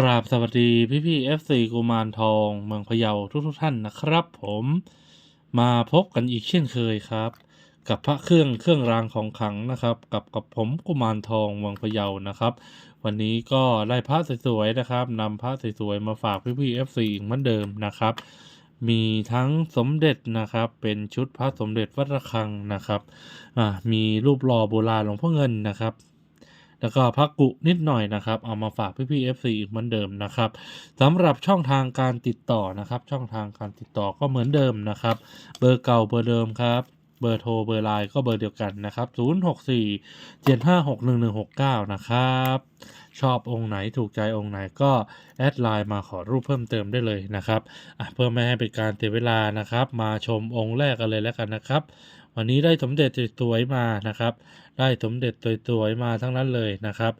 กราบสวัสดีพี่พี่เอฟซีกุมารทองเมืองพะเยาทุกทุกท่านนะครับ ผมมาพบกันอีกเช่นเคยครับ กับพระเครื่องเครื่องรางของขลังนะครับ กับกับผมกุมารทองเมืองพะเยานะครับ วันนี้ก็ได้พระสวยๆนะครับนำพระสวยๆมาฝากพี่พี่เอฟซีอีกเหมือนเดิมนะครับ มีทั้งสมเด็จนะครับ เป็นชุดพระสมเด็จวัดระฆังนะครับมีรูปหล่อโบราณหลวงพ่อเงินนะครับ แล้วก็พักกุนิดหน่อยนะครับ เอามาฝากพี่พี่ FC อีกเหมือนเดิมนะครับสำหรับช่องทางการติดต่อนะครับ ช่องทางการติดต่อก็เหมือนเดิมนะครับ เบอร์เก่าเบอร์เดิมครับเบอร์โทรเบอร์ไลน์ก็เบอร์เดียวกันนะครับ 064 756 1169 นะครับ ชอบองค์ไหนถูกใจองค์ไหนก็แอดไลน์มาขอรูปเพิ่มเติมได้เลยนะครับเพื่อไม่ให้เป็นการเสียเวลานะครับ มาชมองค์แรกกันเลยแล้วกันนะครับ วันนี้ได้สมเด็จสวยๆมานะครับ ได้สมเด็จสวยๆมาทั้งนั้นเลยนะครับ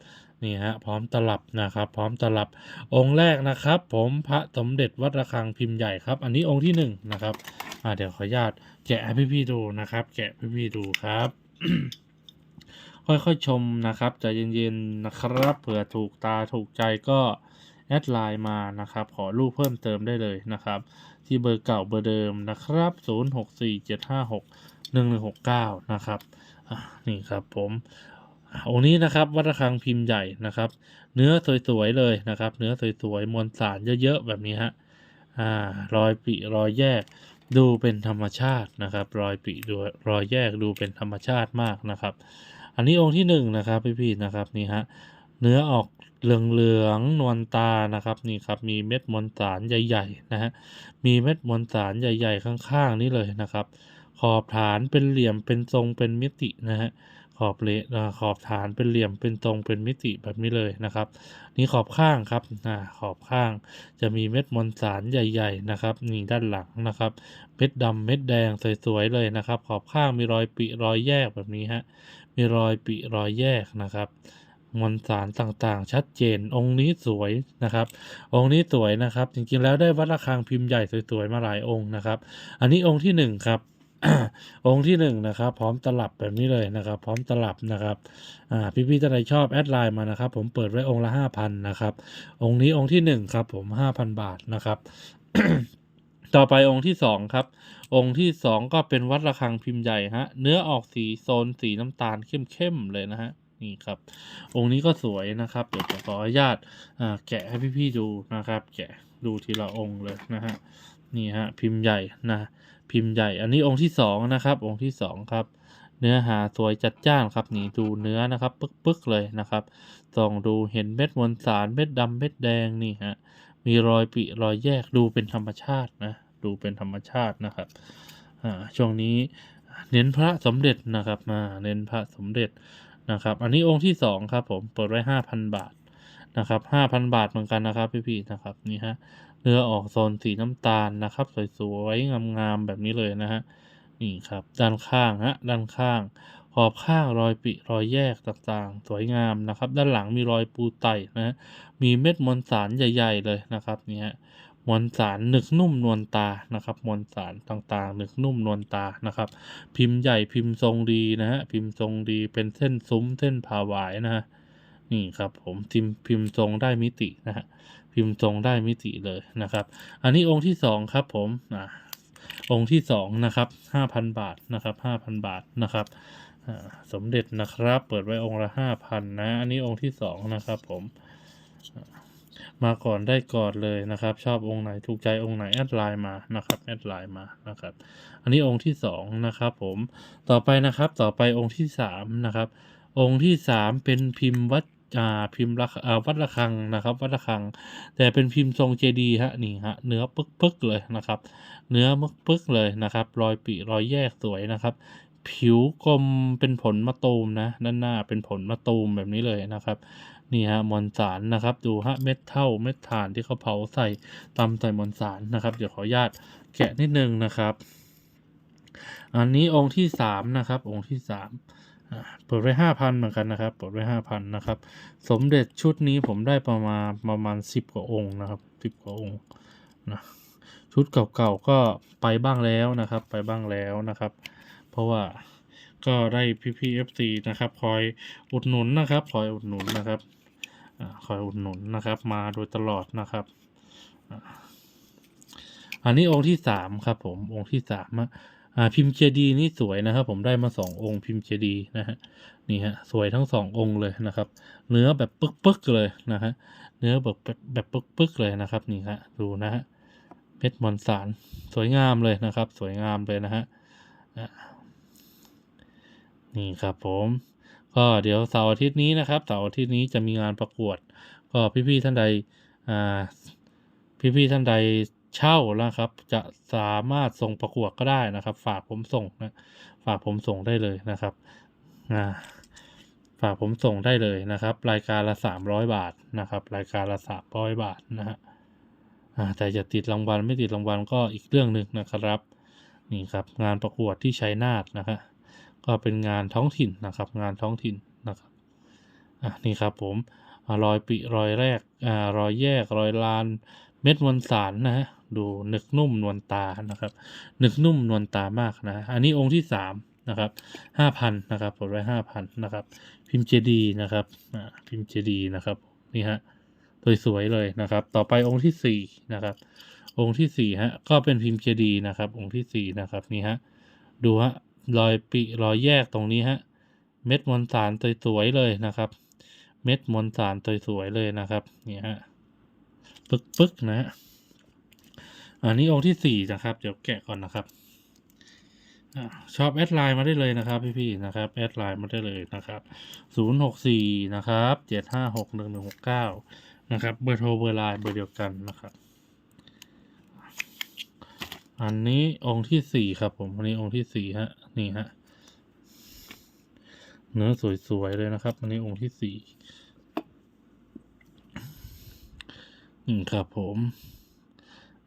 นี่ฮะพร้อมตลับนะครับ พร้อมตลับองค์แรกนะครับ ผมพระสมเด็จวัดระฆังพิมพ์ใหญ่ครับ อันนี้องค์ที่หนึ่งนะครับอ่าเดี๋ยวขออนุญาตแกะให้พี่ๆดูนะครับ แกะพี่ๆดูครับ ค่อยๆชมนะครับใจเย็นๆนะครับเผื่อถูกตาถูกใจก็แอดไลน์มานะครับ ขอรูปเพิ่มเติมได้เลยนะครับ ที่เบอร์เก่าเบอร์เดิมนะครับ 064756 1169นะครับนี่ครับผมองค์นี้นะครับวัดระฆังพิมพ์ใหญ่นะครับ เนื้อสวยๆเลยนะครับ เนื้อสวยๆมวลสารเยอะๆแบบนี้ฮะอ่ารอยปิรอยแยกดูเป็นธรรมชาตินะครับ รอยปิดูรอยแยกดูเป็นธรรมชาติมากนะครับ อันนี้องค์ที่หนึ่งนะครับพี่ๆนะครับนี่ฮะเนื้อออกเหลืองๆนวลตานะครับนี่ครับมีเม็ดมวลสารใหญ่ๆนะฮะมีเม็ดมวลสารใหญ่ ๆ ข้างๆ นี่เลยนะครับ ขอบฐานเป็นเหลี่ยมเป็นทรงเป็นมิตินะฮะขอบเลอ่าขอบฐานเป็นเหลี่ยมเป็นทรงเป็นมิติแบบนี้เลยนะครับ นี่ขอบข้างครับอ่าขอบข้างจะมีเม็ดมวลสารใหญ่ๆนะครับนี่ด้านหลังนะครับเม็ดดำเม็ดแดงสวยๆเลยนะครับ ขอบข้างมีรอยปิรอยแยกแบบนี้ฮะมีรอยปิรอยแยกนะครับมวลสารต่างๆ ชัดเจนองค์นี้สวยนะครับ องค์นี้สวยนะครับ จริงๆแล้วได้วัดระฆังพิมพ์ใหญ่สวยๆมาหลายองค์นะครับ อันนี้องค์ที่หนึ่งครับ องค์ที่หนึ่งนะครับพร้อมตลับแบบนี้เลยนะครับ พร้อมตลับนะครับอ่พี่ๆท่านใดชอบแอดไลน์มานะครับ ผมเปิดไว้องค์ละห้าพันนะครับ องค์นี้องค์ที่หนึ่งครับ ผมห้าพันบาทนะครับ ต่อไปองค์ที่สองครับ องค์ที่สองก็เป็นวัดระฆังพิมพ์ใหญ่ฮะเนื้อออกสีโซนสีน้ำตาลเข้มๆเลยนะฮะนี่ครับ องค์นี้ก็สวยนะครับ เดี๋ยวจะขออนุญาตแกะให้พี่ๆดูนะครับ แกะดูทีละองค์เลยนะฮะนี่ฮะพิมพ์ใหญ่นะ พิมพ์ใหญ่ อันนี้องค์ที่สองนะครับ องค์ที่สองครับ เนื้อหาสวยจัดจ้านครับนี่ดูเนื้อนะครับ ปึ๊กๆเลยนะครับส่องดูเห็นเม็ดมวลสารเม็ดดำเม็ดแดงนี่ฮะมีรอยปิรอยแยกดูเป็นธรรมชาตินะดูเป็นธรรมชาตินะครับอ่าช่วงนี้เน้นพระสมเด็จนะครับมาเน้นพระสมเด็จนะครับ อันนี้องค์ที่สองครับผมเปิดไว้ห้าพันบาทนะครับห้าพันบาทเหมือนกันนะครับพี่ๆนะครับนี่ฮะ เนื้อออกโซนสีน้ำตาลนะครับ สวยๆ งามๆ แบบนี้เลยนะฮะ นี่ครับ ด้านข้างฮะ ด้านข้าง ขอบข้างรอยปิรอยแยกต่างๆ สวยงามนะครับ ด้านหลังมีรอยปูไตนะฮะมีเม็ดมวลสารใหญ่ ๆ เลยนะครับนี่ฮะมวลสารหนึกนุ่มนวลตานะครับ มวลสารต่างๆ หนึกนุ่มนวลตานะครับ พิมพ์ใหญ่พิมพ์ทรงดีนะฮะ พิมพ์ทรงดีเป็นเส้นซุ้มเส้นผ่าหวายนะฮะ นี่ครับผมพิมพ์พิมพ์ทรงได้มิตินะฮะพิมพ์ทรงได้มิติเลยนะครับ อันนี้องค์ที่สองครับผมอ่าองค์ที่สองนะครับห้าพันบาทนะครับห้าพันบาทนะครับอ่าสมเด็จนะครับ เปิดไว้องค์ละห้าพันนะ อันนี้องค์ที่สองนะครับผมมาก่อนได้ก่อนเลยนะครับ ชอบองค์ไหนถูกใจองค์ไหนแอดไลน์มานะครับแอดไลน์มานะครับ อันนี้องค์ที่สองนะครับผมต่อไปนะครับต่อไปองค์ที่สามนะครับ องค์ที่สามเป็นพิมพ์วัด อ่าพิมพ์ระอ่าวัดระฆังนะครับ วัดระฆัง แต่เป็นพิมพ์ทรงเจดีฮะนี่ฮะเนื้อปึ๊กปึ๊กๆเลยนะครับ เนื้อมึกปึ๊กเลยนะครับ รอยปิรอยแยกสวยนะครับ ผิวกลมเป็นผลมะตูมนะด้านหน้าเป็นผลมะตูมแบบนี้เลยนะครับนี่ฮะมวลสารนะครับ ดูฮะเม็ดเท่าเม็ดถ่านที่เขาเผาใส่ตำใส่มวลสารนะครับ เดี๋ยวขออนุญาตแกะนิดนึงนะครับ อันนี้องค์ที่สามนะครับ องค์ที่สาม เปิดไว้ห้าพันเหมือนกันนะครับ เปิดไว้ห้าพันนะครับ สมเด็จชุดนี้ผมได้ประมาณประมาณสิบกว่าองค์นะครับสิบกว่าองค์นะชุดเก่าๆก็ไปบ้างแล้วนะครับ ไปบ้างแล้วนะครับ เพราะว่าก็ได้พี่ๆเอฟซีนะครับคอยอุดหนุนนะครับคอยอุดหนุนนะครับอคอยอุดหนุนนะครับ มาโดยตลอดนะครับอ,อันนี้องค์ที่สามครับผมองค์ที่สามอะ อ่าพิมพ์เจดีย์นี่สวยนะครับ ผมได้มาสององค์พิมพ์เจดีย์นะฮะนี่ฮะสวยทั้งสององค์เลยนะครับ เนื้อแบบปึ๊กๆเลยนะฮะเนื้อแบบแบบแบบปึ๊กๆเลยนะครับนี่ฮะดูนะฮะเพชรมอนสารสวยงามเลยนะครับ สวยงามเลยนะฮะนี่ครับผมก็เดี๋ยวเสาร์อาทิตย์นี้นะครับเสาร์อาทิตย์นี้จะมีงานประกวด ก็พี่ๆท่านใดอ่าพี่ๆท่านใด เช่านะครับ จะสามารถส่งประกวดก็ได้นะครับ ฝากผมส่งนะ ฝากผมส่งได้เลยนะครับอ่าฝากผมส่งได้เลยนะครับ รายการละสามร้อยบาทนะครับ รายการละสามร้อยบาทนะฮะแต่จะติดรางวัลไม่ติดรางวัลก็อีกเรื่องหนึ่งนะครับ นี่ครับ งานประกวดที่ชัยนาทนะครับ ก็เป็นงานท้องถิ่นนะครับ งานท้องถิ่นนะครับอะนี่ครับผมรอยปิรอยแรกอ่ารอยแยกรอยลาน เม็ดมวลสารนะฮะ ดูหนึกนุ่มนวลตานะครับหนึกนุ่มนวลตามากนะ อันนี้องค์ที่สามนะครับห้าพันนะครับผมไว้ห้าพันนะครับ พิมพ์เจดีนะครับอ่าพิมพ์เจดีนะครับนี่ฮะสวยๆเลยนะครับ ต่อไปองค์ที่สี่นะครับ องค์ที่สี่ฮะก็เป็นพิมพ์เจดีนะครับ องค์ที่สี่นะครับนี่ฮะดูฮะรอยปิรอยแยกตรงนี้ฮะเม็ดมวลสารสวยๆเลยนะครับ เม็ดมวลสารสวยๆเลยนะครับนี่ฮะปึกๆนะฮะ อันนี้องค์ที่สี่นะครับ เดี๋ยวแกะก่อนนะครับอชอบแอดไลน์มาได้เลยนะครับพี่ๆนะครับแอดไลน์มาได้เลยนะครับศูนย์หกสี่นะครับเจ็ดห้าหกหนึ่งหนึ่งหกเก้านะครับเบอร์โทรเบอร์ไลน์เบอร์เดียวกันนะครับ อันนี้องค์ที่สี่ครับผมอันนี้องค์ที่สี่ฮะนี่ฮะเนื้อสวยๆเลยนะครับ อันนี้องค์ที่สี่อืมครับผม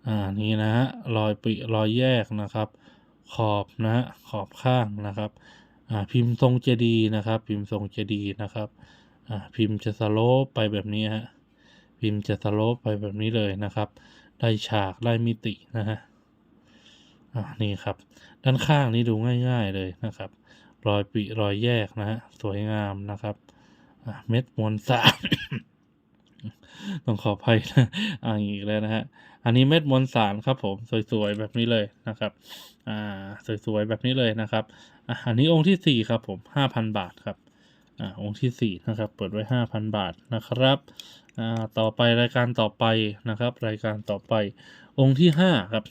อ่านี่นะฮะรอยปิรอยแยกนะครับ ขอบนะฮะขอบข้างนะครับอ่าพิมพ์ทรงเจดีย์นะครับ พิมพ์ทรงเจดีย์นะครับอ่าพิมพ์จะสโลปไปแบบนี้ฮะพิมพ์จะสโลปไปแบบนี้เลยนะครับ ได้ฉากได้มิตินะฮะอ่านี่ครับ ด้านข้างนี้ดูง่าย ๆเลยนะครับ รอยปิรอยแยกนะฮะสวยงามนะครับอ่าเม็ดมวลสาร ต้องขออภัยนะอ่าอีกแล้วนะฮะอันนี้เม็ดมวลสารครับผมสวยๆแบบนี้เลยนะครับอ่าสวยๆแบบนี้เลยนะครับอะอันนี้องค์ที่สี่ครับผมห้าพันบาทครับอ่าองค์ที่สี่นะครับ เปิดไว้ห้าพันบาทนะครับอ่าต่อไปรายการต่อไปนะครับ รายการต่อไป องค์ที่ห้าครับ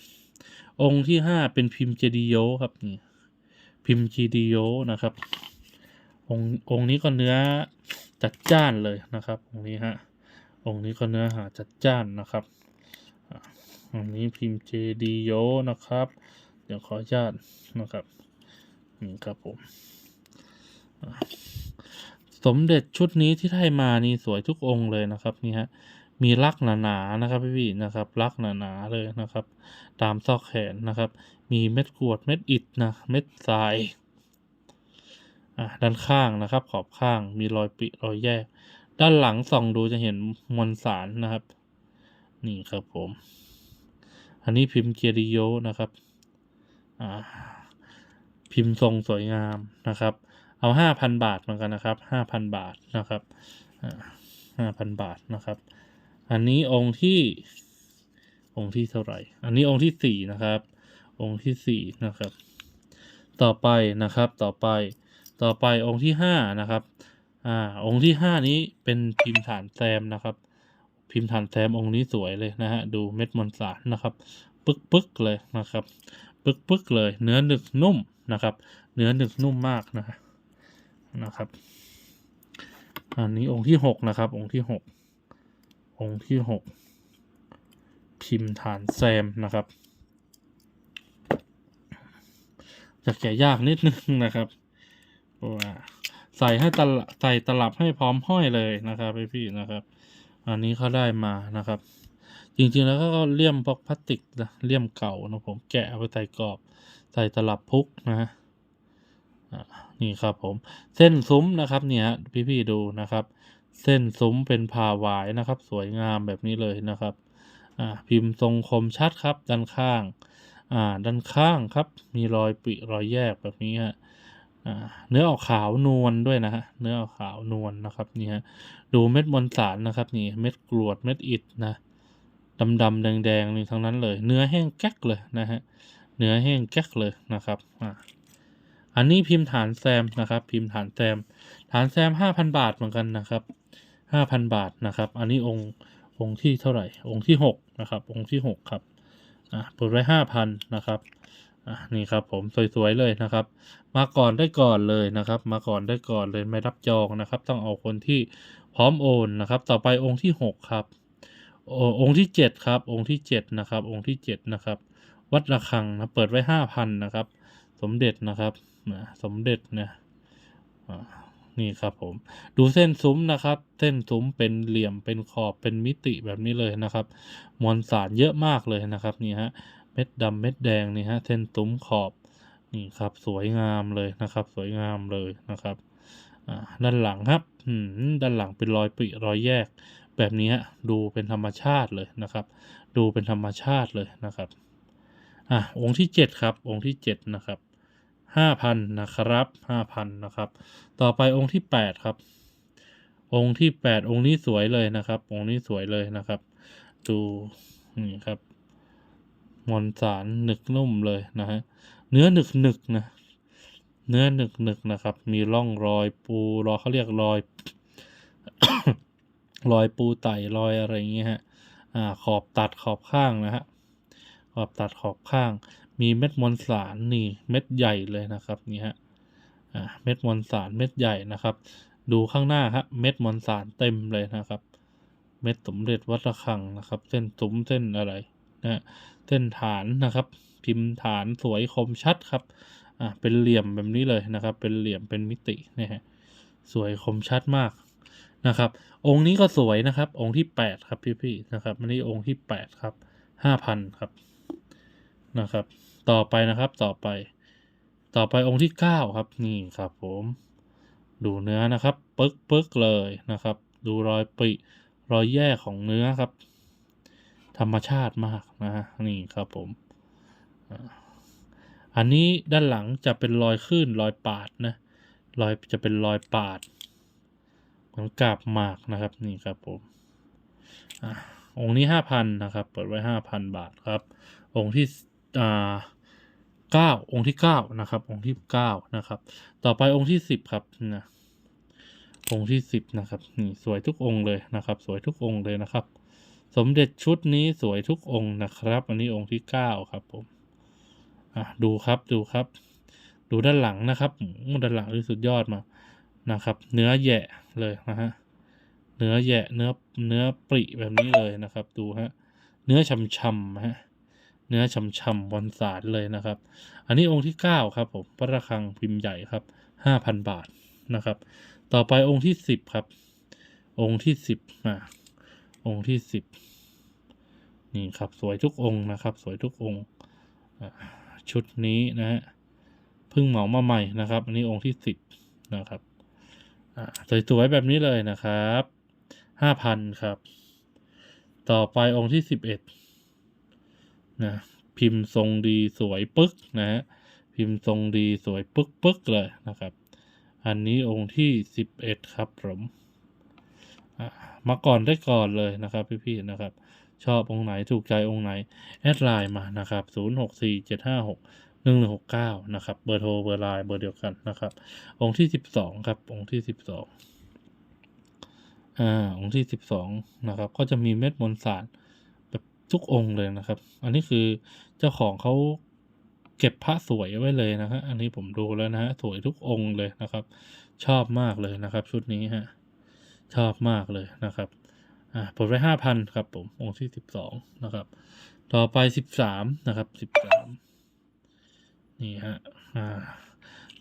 องค์ที่ห้าเป็นพิมพ์เจดีโยครับนี่พิมพ์เจดีโยนะครับองค์องค์นี้ก็เนื้อจัดจ้านเลยนะครับองค์นี้ฮะ องค์นี้ก็เนื้อหาจัดจ้านนะครับอะองนี้พิมพ์เจดีโยนะครับ เดี๋ยวขออนุญาตนะครับนี่ครับผมสมเด็จชุดนี้ที่ได้มานี่สวยทุกองค์เลยนะครับนี่ฮะมีลักหนาๆนะครับพี่ๆนะครับลักหนาๆเลยนะครับ ตามซอกแขนนะครับ มีเม็ดกรวดเม็ดอิฐนะเม็ดทรายอะด้านข้างนะครับ ขอบข้างมีรอยปิรอยแยก ด้านหลังส่องดูจะเห็นมวลสารนะครับ นี่ครับผม อันนี้พิมพ์เกียริโยนะครับอ่าพิมพ์ทรงสวยงามนะครับ เอาห้าพันบาทเหมือนกันนะครับห้าพันบาทนะครับห้าพันบาทนะครับ อันนี้องค์ที่องค์ที่เท่าไหร่ อันนี้องค์ที่สี่นะครับ องค์ที่สี่นะครับ ต่อไปนะครับ ต่อไป ต่อไปองค์ที่ห้านะครับ อ่า องค์ที่ห้านี้เป็นพิมพ์ฐานแซมนะครับ พิมพ์ฐานแซมองค์นี้สวยเลยนะฮะ ดูเม็ดมวลสารนะครับปึกปึกๆเลยนะครับปึกปึกๆเลย เนื้อหนึกนุ่มนะครับ เนื้อหนึกนุ่มมากนะฮะนะครับ อันนี้องค์ที่หกนะครับ องค์ที่หกองค์ที่หกพิมพ์ฐานแซมนะครับจะแกะยากนิดนึงนะครับเพราะว่า ใส่ให้ตลใส่ตลับให้พร้อมห้อยเลยนะครับพี่ๆนะครับ อันนี้เขาได้มานะครับ จริงๆแล้วก็เลี่ยมพลาสติกนะเลี่ยมเก่านะผมแกะเอาไปใส่กรอบ ใส่ตลับพุกนะอ่านี่ครับผม เส้นซุ้มนะครับเนี่ยพี่ๆดูนะครับ เส้นซุ้มเป็นผ่าหวายนะครับ สวยงามแบบนี้เลยนะครับอ่าพิมพ์ทรงคมชัดครับด้านข้าง อ่า ด้านข้างครับ มีรอยปิรอยแยกแบบนี้ฮะ เนื้อออกขาวนวลด้วยนะฮะ เนื้อออกขาวนวลนะครับนี่ฮะ ดูเม็ดมวลสารนะครับนี่เม็ดกรวดเม็ดอิฐนะดำดำๆแดงแดงๆนี่ทั้งนั้นเลย เนื้อแห้งแก๊กเลยนะฮะ เนื้อแห้งแก๊กเลยนะครับ อ่าอันนี้พิมพ์ฐานแซมนะครับ พิมพ์ฐานแซม ฐานแซมห้าพันบาทเหมือนกันนะครับห้าพันบาทนะครับ อันนี้องค์องค์ที่เท่าไหร่ องค์ที่หกนะครับ องค์ที่หกครับ อ่าเปิดไว้ห้าพันนะครับ นี่ครับผมสวยๆเลยนะครับ มาก่อนได้ก่อนเลยนะครับ มาก่อนได้ก่อนเลยไม่รับจองนะครับ ต้องเอาคนที่พร้อมโอนนะครับ ต่อไปองค์ที่หกครับโอองค์ที่เจ็ดครับองค์ที่เจ็ดนะครับ องค์ที่เจ็ดนะครับ วัดระฆังนะเปิดไว้ห้าพันนะครับ สมเด็จนะครับนะสมเด็จนะอ่านี่ครับผมดูเส้นซุ้มนะครับ เส้นซุ้มเป็นเหลี่ยมเป็นขอบเป็นมิติแบบนี้เลยนะครับ มวลสารเยอะมากเลยนะครับนี่ฮะ เม็ดดำเม็ดแดงนี่ฮะเส้นซุ้มขอบนี่ครับสวยงามเลยนะครับ สวยงามเลยนะครับด้านหลังครับอืมด้านหลังเป็นรอยปริรอยแยก แบบนี้ดูเป็นธรรมชาติเลยนะครับ ดูเป็นธรรมชาติเลยนะครับอะองค์ที่เจ็ดครับ องค์ที่เจ็ดนะครับห้าพันนะครับห้าพันนะครับ ต่อไปองค์ที่แปดครับ องค์ที่แปดองค์นี้สวยเลยนะครับ องค์นี้สวยเลยนะครับ ดูนี่ครับ มวลสารหนึกนุ่มเลยนะฮะเนื้อหนึกหนึกนะเนื้อหนึกหนึกนะครับ มีร่องรอยปูรอยเขาเรียกรอย รอยปูไต่รอยอะไรอย่างเงี้ยฮะอ่าขอบตัดขอบข้างนะฮะขอบตัดขอบข้าง มีเม็ดมวลสารนี่เม็ดใหญ่เลยนะครับนี่ฮะอ่าเม็ดมวลสารเม็ดใหญ่นะครับ ดูข้างหน้าครับเม็ดมวลสารเต็มเลยนะครับ เม็ดสมเด็จวัดระฆังนะครับ เส้นซุ้มเส้นอะไร นะเส้นฐานนะครับ พิมพ์ฐานสวยคมชัดครับอ่าเป็นเหลี่ยมแบบนี้เลยนะครับ เป็นเหลี่ยมเป็นมิตินะฮะสวยคมชัดมากนะครับ องค์นี้ก็สวยนะครับ องค์ที่แปดครับพี่ๆนะครับอันนี้องค์ที่แปดครับห้าพันครับนะครับ ต่อไปนะครับต่อไป ต่อไปองค์ที่เก้าครับนี่ครับผม ดูเนื้อนะครับ ปึ๊กปึ๊กเลยนะครับ ดูรอยปริรอยแยกของเนื้อครับ ธรรมชาติมากนะฮะนี่ครับผม อันนี้ด้านหลังจะเป็นรอยคลื่นรอยปาดนะรอยจะเป็นรอยปาดเหมือนกาบหมากนะครับนี่ครับผมอองค์นี้ห้าพันนะครับ เปิดไว้ห้าพันบาทครับ องค์ที่อ่าเก้าองค์ที่เก้านะครับ องค์ที่เก้านะครับ ต่อไปองค์ที่สิบครับนะองค์ที่สิบนะครับนี่สวยทุกองค์เลยนะครับ สวยทุกองค์เลยนะครับ สมเด็จชุดนี้สวยทุกองค์นะครับ อันนี้องค์ที่เก้าครับผมอะดูครับดูครับ ดูด้านหลังนะครับด้านหลังที่สุดยอดมานะครับ เนื้อแยะเลยนะฮะเนื้อแยะเนื้อเนื้อปริแบบนี้เลยนะครับ ดูฮะเนื้อช่ำๆฮะเนื้อช่ำๆบนสารเลยนะครับ อันนี้องค์ที่เก้าครับผมพระระฆังพิมพ์ใหญ่ครับห้าพันบาทนะครับ ต่อไปองค์ที่สิบครับ องค์ที่สิบมา องค์ที่สิบนี่ครับสวยทุกองค์นะครับ สวยทุกองค์ชุดนี้นะฮะเพิ่งเหมามาใหม่นะครับ อันนี้องค์ที่สิบนะครับสวยๆแบบนี้เลยนะครับห้าพันครับ ต่อไปองค์ที่สิบเอ็ดนะพิมพ์ทรงดีสวยปึ๊กนะฮะพิมพ์ทรงดีสวยปึ๊กปึ๊กเลยนะครับ อันนี้องค์ที่สิบเอ็ดครับผม มาก่อนได้ก่อนเลยนะครับพี่ๆนะครับ ชอบองค์ไหนถูกใจองค์ไหน แอดไลน์มานะครับศูนย์หกสี่เจ็ดห้าหกหนึ่งหนึ่งหกเก้านะครับ เบอร์โทร เบอร์ไลน์เบอร์เดียวกันนะครับ องค์ที่สิบสองครับ องค์ที่สิบสองอ่า องค์ที่สิบสองนะครับ ก็จะมีเม็ดมวลสารแบบทุกองค์เลยนะครับ อันนี้คือเจ้าของเขาเก็บพระสวยไว้เลยนะฮะ อันนี้ผมดูแล้วนะฮะ สวยทุกองค์เลยนะครับ ชอบมากเลยนะครับ ชุดนี้ฮะ ชอบมากเลยนะครับอ่าผมไว้ห้าพันครับผมองค์ที่สิบสองนะครับ ต่อไปสิบสามนะครับสิบสามนี่ฮะอ่า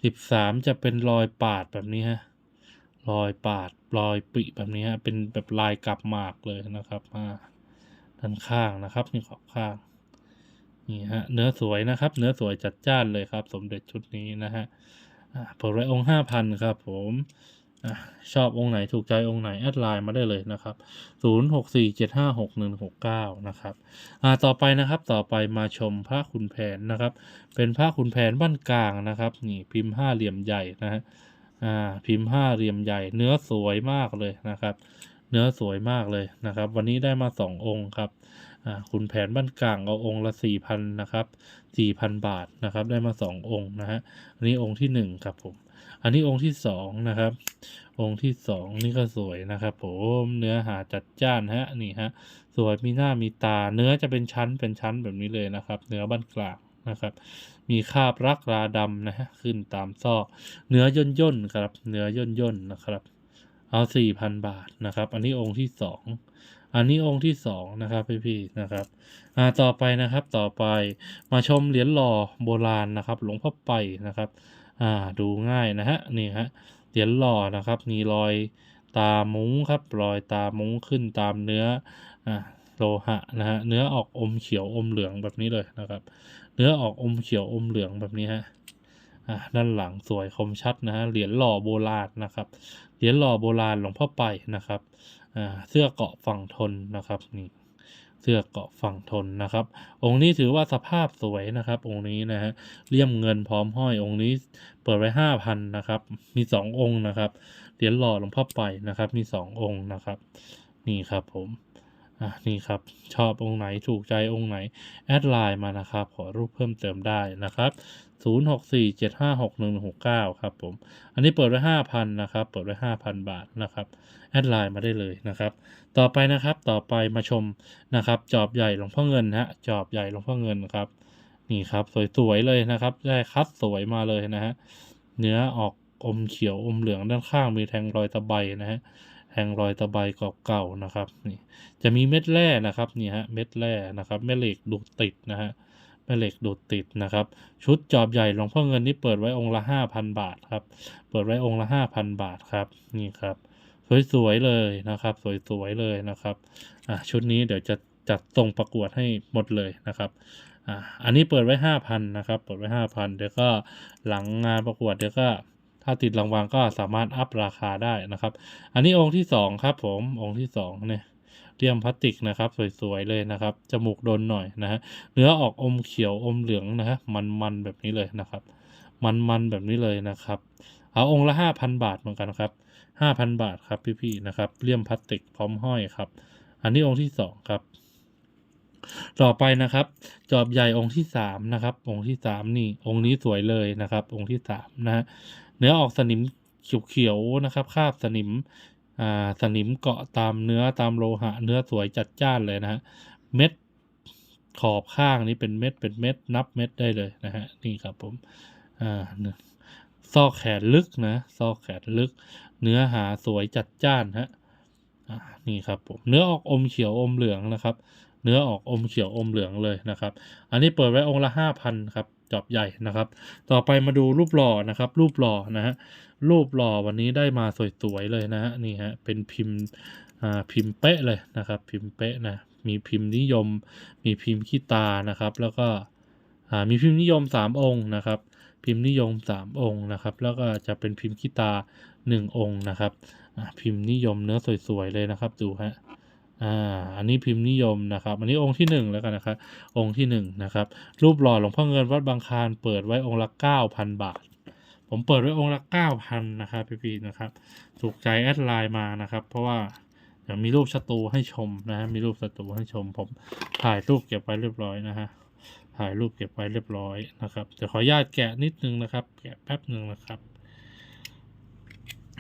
สิบสามจะเป็นรอยปาดแบบนี้ฮะรอยปาดรอยปิแบบนี้ฮะเป็นแบบลายกลับหมากเลยนะครับอ่าด้านข้างนะครับนี่ขอบข้างนี่ฮะเนื้อสวยนะครับ เนื้อสวยจัดจ้านเลยครับ สมเด็จชุดนี้นะฮะอ่าเปิดไว้องค์ห้าพันครับผม อะชอบองค์ไหนถูกใจองค์ไหน แอดไลน์มาได้เลยนะครับ 0 6 4 7 5 6 1 6 9 นะครับอ่าต่อไปนะครับต่อไปมาชมพระขุนแผนนะครับ เป็นพระขุนแผนบ้านกลางนะครับนี่พิมพ์ห้าเหลี่ยมใหญ่นะฮะอ่าพิมพ์ห้าเหลี่ยมใหญ่ เนื้อสวยมากเลยนะครับ เนื้อสวยมากเลยนะครับ วันนี้ได้มาสององค์ครับอ่าขุนแผนบ้านกลางเอาองค์ละสี่พันนะครับสี่พันบาทนะครับ ได้มาสององค์นะฮะอันนี้องค์ที่หนึ่งครับผม อันนี้องค์ที่สองนะครับ องค์ที่สองนี่ก็สวยนะครับผมเนื้อหาจัดจ้านฮะนี่ฮะสวยมีหน้ามีตา เนื้อจะเป็นชั้นเป็นชั้นแบบนี้เลยนะครับ เนื้อบ้านกลางนะครับ มีคาบรักราดำนะฮะขึ้นตามซอก เนื้อย่นย่นครับ เนื้อย่นย่นนะครับเอาสี่พันบาทนะครับ อันนี้องค์ที่สอง อันนี้องค์ที่สองนะครับพี่ๆนะครับ อ่า ต่อไปนะครับ ต่อไป มาชมเหรียญหล่อโบราณนะครับ หลวงพ่อไปนะครับ อ่าดูง่ายนะฮะนี่ฮะเหรียญหล่อนะครับมีรอยตามุ้งครับรอยตามุ้งขึ้นตามเนื้ออ่าโลหะนะฮะเนื้อออกอมเขียวอมเหลืองแบบนี้เลยนะครับ เนื้อออกอมเขียวอมเหลืองแบบนี้ฮะอ่าด้านหลังสวยคมชัดนะฮะเหรียญหล่อโบราณนะครับเหรียญหล่อโบราณหลวงพ่อไปนะครับอ่าเสื้อเกาะฝั่งทนนะครับนี่ เสื้อเกาะฝั่งทนนะครับ องค์นี้ถือว่าสภาพสวยนะครับ องค์นี้นะฮะเลี่ยมเงินพร้อมห้อยองค์นี้เปิดไว้ห้าพันนะครับ มีสององค์นะครับเหรียญหล่อหลวงพ่อไปนะครับ มีสององค์นะครับ นี่ครับผม อะนี่ครับชอบองค์ไหนถูกใจองค์ไหน แอดไลน์มานะครับ ขอรูปเพิ่มเติมได้นะครับ0 6 4 7 5 6 1 6 9 ครับผม อันนี้เปิดไว้ 5,000 นะครับ เปิดไว้ 5,000 บาทนะครับ แอดไลน์มาได้เลยนะครับ ต่อไปนะครับ ต่อไปมาชมนะครับ จอบใหญ่หลวงพ่อเงินฮะ จอบใหญ่หลวงพ่อเงินครับ นี่ครับ สวยๆ เลยนะครับ ได้คัดสวยมาเลยนะฮะ เนื้อออกอมเขียวอมเหลืองด้านข้างมีแทงรอยตะไบนะฮะ แทงรอยตะไบเก่าๆนะครับนี่จะมีเม็ดแร่นะครับนี่ฮะเม็ดแร่นะครับแม่เหล็กดูดติดนะฮะแม่เหล็กดูดติดนะครับ ชุดจอบใหญ่หลวงพ่อเงินนี่เปิดไว้องค์ละห้าพันบาทครับ เปิดไว้องค์ละห้าพันบาทครับนี่ครับ สวยๆเลยนะครับ สวยๆเลยนะครับอะชุดนี้เดี๋ยวจะจัดส่งประกวดให้หมดเลยนะครับอ่าอันนี้เปิดไว้ห้าพันนะครับ เปิดไว้ห้าพันเดี๋ยวก็หลังงานประกวดเดี๋ยวก็ ถ้าติดรางวัลก็สามารถอัพราคาได้นะครับ อันนี้องค์ที่สองครับผมองค์ที่สองเนี่ยเรียมพลาสติกนะครับ สวยๆเลยนะครับ จมูกโดนหน่อยนะฮะเนื้อออกอมเขียวอมเหลืองนะฮะมันๆแบบนี้เลยนะครับ มันๆแบบนี้เลยนะครับ เอาองค์ละห้าพันบาทเหมือนกันครับห้าพันบาทครับพี่ๆนะครับเลี่ยมพลาสติกพร้อมห้อยครับ อันนี้องค์ที่สองครับ ต่อไปนะครับ จอบใหญ่องค์ที่สามนะครับองค์ที่สามนี่องค์นี้สวยเลยนะครับ องค์ที่สามนะฮะ เนื้อออกสนิมเขียวๆนะครับคาบสนิมอ่าสนิมเกาะตามเนื้อตามโลหะ เนื้อสวยจัดจ้านเลยนะฮะเม็ดขอบข้างนี้เป็นเม็ดเป็นเม็ดนับเม็ดได้เลยนะฮะนี่ครับผมอ่าซอกแขนลึกนะซอกแขนลึก เนื้อหาสวยจัดจ้านฮะอ่านี่ครับผมเนื้อออกอมเขียวอมเหลืองนะครับ เนื้อออกอมเขียวอมเหลืองเลยนะครับ อันนี้เปิดไว้องค์ละห้าพันครับ จอบใหญ่นะครับ ต่อไปมาดูรูปหล่อนะครับ รูปหล่อนะฮะรูปหล่อวันนี้ได้มาสวยๆเลยนะฮะนี่ฮะเป็นพิมพ์อ่าพิมพ์เป๊ะเลยนะครับ พิมพ์เป๊ะนะมีพิมพ์นิยม มีพิมพ์ขี้ตานะครับ แล้วก็อ่ามีพิมพ์นิยมสามองค์นะครับ พิมพ์นิยมสามองค์นะครับ แล้วก็จะเป็นพิมพ์ขี้ตาหนึ่งองค์นะครับอ่าพิมพ์นิยมเนื้อสวยๆเลยนะครับดูฮะ อ่าอันนี้พิมพ์นิยมนะครับ อันนี้องค์ที่หนึ่งแล้วกันนะครับ องค์ที่หนึ่งนะครับ รูปหล่อหลวงพ่อเงินวัดบางคานเปิดไว้องค์ละเก้าพันบาท ผมเปิดไว้องค์ละเก้าพันนะครับพี่ๆนะครับ ถูกใจแอดไลน์มานะครับ เพราะว่าเดี๋ยวมีรูปศัตรูให้ชมนะฮะ มีรูปศัตรูให้ชม ผมถ่ายรูปเก็บไว้เรียบร้อยนะฮะ ถ่ายรูปเก็บไว้เรียบร้อยนะครับเดี๋ยวขออนุญาตแกะนิดนึงนะครับ แกะแป๊บหนึ่งนะครับ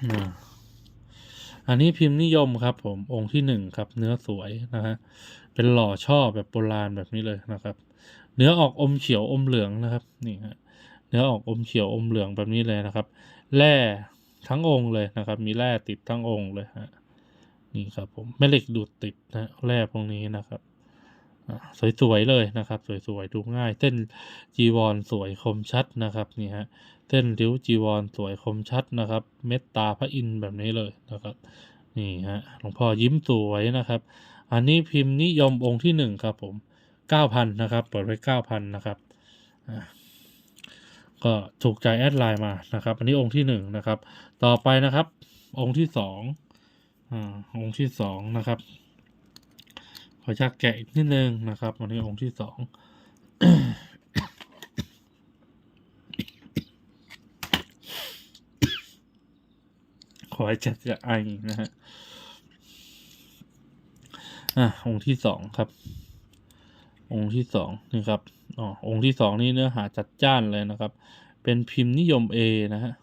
อ่า อันนี้พิมพ์นิยมครับผมองค์ที่หนึ่งครับ เนื้อสวยนะฮะเป็นหล่อช่อแบบโบราณแบบนี้เลยนะครับ เนื้อออกอมเขียวอมเหลืองนะครับนี่ฮะเนื้อออกอมเขียวอมเหลืองแบบนี้เลยนะครับแร่ทั้งองค์เลยนะครับ มีแร่ติดทั้งองค์เลยฮะนี่ครับผมแม่เหล็กดูดติดนะแร่พวกนี้นะครับ สวยๆเลยนะครับ สวยๆดูง่าย เส้นจีวรสวยคมชัดนะครับนี่ฮะเส้นริ้วจีวรสวยคมชัดนะครับ เม็ดตาพระอินทร์แบบนี้เลยนะครับนี่ฮะหลวงพ่อยิ้มสวยนะครับ อันนี้พิมพ์นิยมองค์ที่หนึ่งครับผมเก้าพันนะครับเปิดไว้เก้าพันนะครับก็ถูกใจแอดไลน์มานะครับ อันนี้องค์ที่หนึ่งนะครับ ต่อไปนะครับ องค์ที่สองอ่าองค์ที่สองนะครับ อจะแกะอีกนิดนึงนะครับวันนี้องค์ที่สองขอให้จัดจะไอนะฮะอะองค์ที่สองครับ องค์ที่สองนี่ครับอ๋อองค์ที่สองนี่เนื้อหาจัดจ้านเลยนะครับ เป็นพิมพ์นิยม A นะฮะ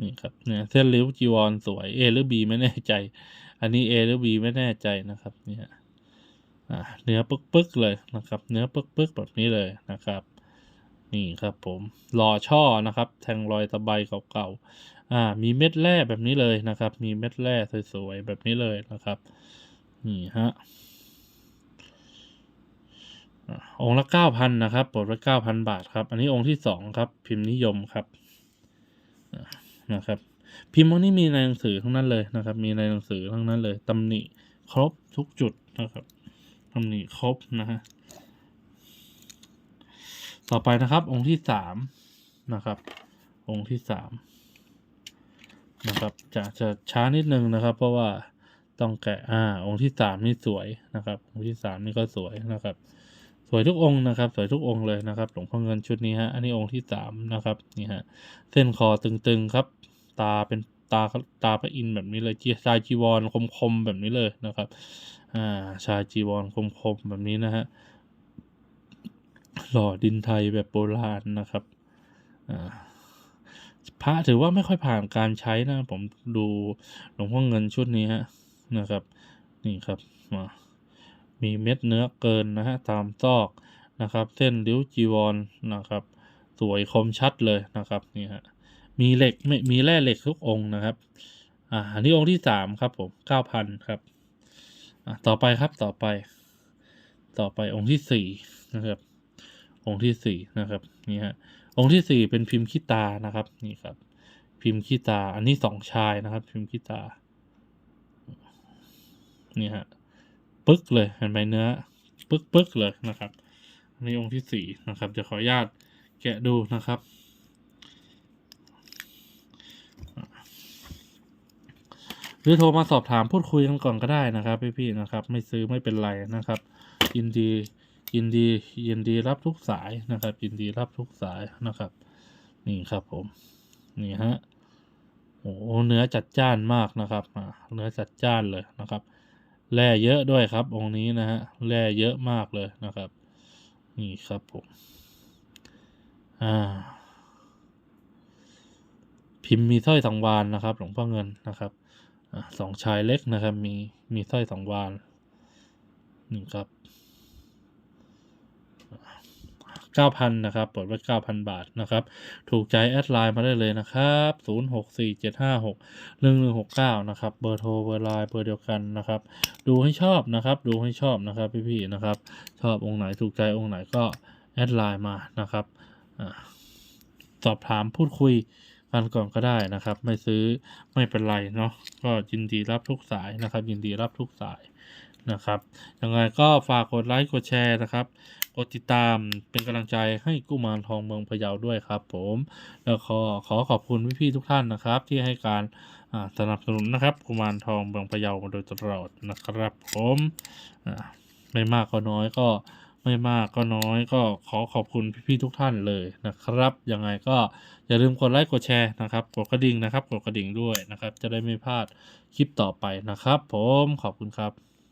นี่ครับเนี่ยเส้นริ้วจีวรสวย A หรือ B ไม่แน่ใจ อันนี้ A หรือ B ไม่แน่ใจนะครับ เนี่ย เนื้อปึกๆเลยนะครับ เนื้อปึกๆแบบนี้เลยนะครับ นี่ครับผมรอช่อนะครับ แทงรอยตะไบเก่าๆอ่า มีเม็ดแร่แบบนี้เลยนะครับ มีเม็ดแร่สวยๆแบบนี้เลยนะครับ นี่ฮะองค์ละเก้าพันนะครับปลดไว้เก้าพันบาทครับ อันนี้องค์ที่สองครับ พิมพ์นิยมครับนะครับ พิมพ์พวกนี้มีในหนังสือทั้งนั้นเลยนะครับ มีในหนังสือทั้งนั้นเลยตำหนิครบทุกจุดนะครับ ตำหนิครบนะฮะต่อไปนะครับ องค์ที่สามนะครับ องค์ที่สามนะครับ จะจะช้านิดนึงนะครับ เพราะว่าต้องแกะอ่า องค์ที่สามนี่สวยนะครับ องค์ที่สามนี่ก็สวยนะครับ สวยทุกองค์นะครับ สวยทุกองค์เลยนะครับหลวงพ่อเงินชุดนี้ฮะอันนี้องค์ที่สามนะครับนี่ฮะเส้นคอตึงๆครับ ตาเป็นตาตาพระอินทร์แบบนี้เลยจีชายจีวรคมๆแบบนี้เลยนะครับ อ่าชายจีวรคมๆแบบนี้นะฮะหล่อดินไทยแบบโบราณนะครับอ่าพระถือว่าไม่ค่อยผ่านการใช้นะ ผมดูหลวงพ่อเงินชุดนี้ฮะนะครับ นี่ครับมามีเม็ดเนื้อเกินนะฮะตามซอกนะครับ เส้นริ้วจีวรนะครับ สวยคมชัดเลยนะครับนี่ฮะมีเหล็กไม่มีแร่เหล็กทุกองค์นะครับอ่าอันนี้องค์ที่สามครับผมเก้าพันครับ ต่อไปครับต่อไป ต่อไปองค์ที่สี่นะครับ องค์ที่สี่นะครับนี่ฮะองค์ที่สี่เป็นพิมพ์ขี้ตานะครับนี่ครับ พิมพ์ขี้ตา อันนี้สองชายนะครับ พิมพ์ขี้ตานี่ฮะปึ๊กเลยเห็นไหมเนื้อปึ๊กปึ๊กเลยนะครับอันนี้องค์ที่สี่นะครับจะขออนุญาตแกะดูนะครับ หรือโทรมาสอบถามพูดคุยกันก่อนก็ได้นะครับพี่ๆนะครับ ไม่ซื้อไม่เป็นไรนะครับ ยินดียินดียินดีรับทุกสายนะครับ ยินดีรับทุกสายนะครับ นี่ครับผม นี่ฮะโอ้เนื้อจัดจ้านมากนะครับเนื้อจัดจ้านเลยนะครับแร่เยอะด้วยครับ องค์นี้นะฮะแร่เยอะมากเลยนะครับ นี่ครับผมอ่าพิมพ์มีสร้อยสังวานนะครับ หลวงพ่อเงินนะครับ สองชายเล็กนะครับ มีมีสร้อยสังวานนี่งครับเก้าพันนะครับเปิดไว้เก้าพันบาทนะครับ ถูกใจแอดไลน์มาได้เลยนะครับศูนย์หกสี่เจ็ดห้าหกหนึ่งหนึ่งหกเก้านะครับ เบอร์โทรเบอร์ไลน์เบอร์เดียวกันนะครับ ดูให้ชอบนะครับ ดูให้ชอบนะครับพี่ๆนะครับ ชอบองค์ไหนถูกใจองค์ไหนก็แอดไลน์มานะครับอสอบถามพูดคุย กันก่อนก็ได้นะครับ ไม่ซื้อไม่เป็นไรเนาะก็ยินดีรับทุกสายนะครับ ยินดีรับทุกสายนะครับยังไงก็ฝากกดไลค์กดแชร์นะครับ กดติดตามเป็นกำลังใจให้กุมารทองเมืองพะเยาด้วยครับ ผม แล้วขอขอขอบคุณพี่ๆทุกท่านนะครับ ที่ให้การสนับสนุนนะครับ กุมารทองเมืองพะเยามาโดยตลอดนะครับ ผมไม่มากก็น้อยก็ ไม่มากก็น้อยก็ขอขอบคุณพี่ๆทุกท่านเลยนะครับ ยังไงก็อย่าลืมกดไลค์กดแชร์นะครับ กดกระดิ่งนะครับ กดกระดิ่งด้วยนะครับ จะได้ไม่พลาดคลิปต่อไปนะครับ ผมขอบคุณครับ